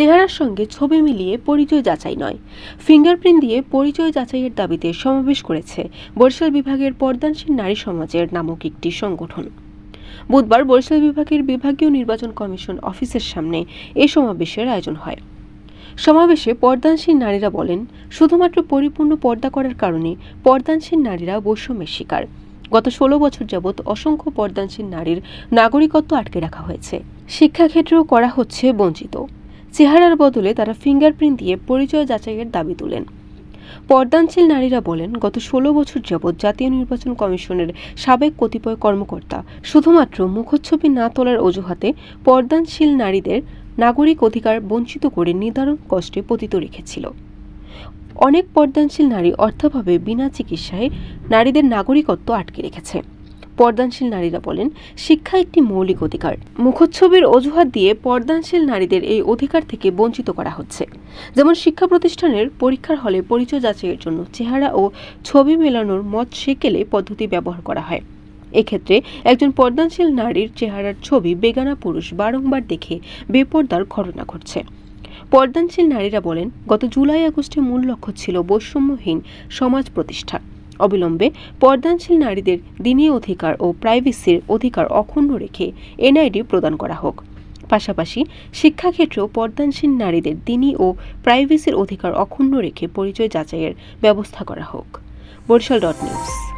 চেহারার সঙ্গে ছবি মিলিয়ে পরিচয় যাচাই নয়। ফিঙ্গারপ্রিন্ট দিয়ে পরিচয় যাচাইয়ের দাবিতে সমাবেশ করেছে বরিশাল বিভাগের পর্দানশীল নারী সমাজের নামক একটি সংগঠন। বুধবার বরিশাল বিভাগের বিভাগীয় নির্বাচন কমিশন অফিসের সামনে এ সমাবেশের আয়োজন হয়। সমাবেশে পর্দানশীল নারীরা বলেন, শুধুমাত্র পরিপূর্ণ পর্দা করার কারণে পর্দানশীল নারীরা বৈষম্যের শিকার। গত ষোলো বছর যাবৎ অসংখ্য পর্দানশীল নারীর নাগরিকত্ব আটকে রাখা হয়েছে। শিক্ষাক্ষেত্রেও করা হচ্ছে বঞ্চিত। চেহারার বদলে তারা ফিঙ্গারপ্রিন্ট দিয়ে পরিচয় যাচাইয়ের দাবি তোলেন। পর্দানশীল নারীরা বলেন, গত ষোলো বছর যাবৎ জাতীয় নির্বাচন কমিশনের সাবেক কতিপয় কর্মকর্তা শুধুমাত্র মুখচ্ছবি না তোলার অজুহাতে পর্দানশীল নারীদের নাগরিক অধিকার বঞ্চিত করে নির্ধারণ কষ্টে পতিত রেখেছিল। অনেক পর্দানশীল নারী অর্থাভাবে বিনা চিকিৎসায় নারীদের নাগরিকত্ব আটকে রেখেছে। পর্দানশীল নারীরা বলেন, শিক্ষা একটি মৌলিক অধিকার। মুখচ্ছবির অজুহাত দিয়ে পর্দানশীল নারীদের এই অধিকার থেকে বঞ্চিত করা হচ্ছে। যেমন শিক্ষা প্রতিষ্ঠানের পরীক্ষার হলে পরিচয় যাচাইয়ের জন্য চেহারা ও ছবি মেলানোর মত সেকেলে পদ্ধতি ব্যবহার করা হয়। এক্ষেত্রে একজন পর্দানশীল নারীর চেহারার ছবি বেগানা পুরুষ বারংবার দেখে বেপর্দার ঘটনা ঘটছে। পর্দানশীল নারীরা বলেন, গত জুলাই আগস্টে মূল লক্ষ্য ছিল বৈষম্যহীন সমাজ প্রতিষ্ঠা। অবিলম্বে পর্দানশীল নারীদের দিনীয় অধিকার ও প্রাইভেসির অধিকার অক্ষুণ্ণ রেখে এনআইডি প্রদান করা হোক। পাশাপাশি শিক্ষাক্ষেত্রেও পর্দানশীল নারীদের দিনই ও প্রাইভেসির অধিকার অক্ষুণ্ণ রেখে পরিচয় যাচাইয়ের ব্যবস্থা করা হোক। Barishal dot news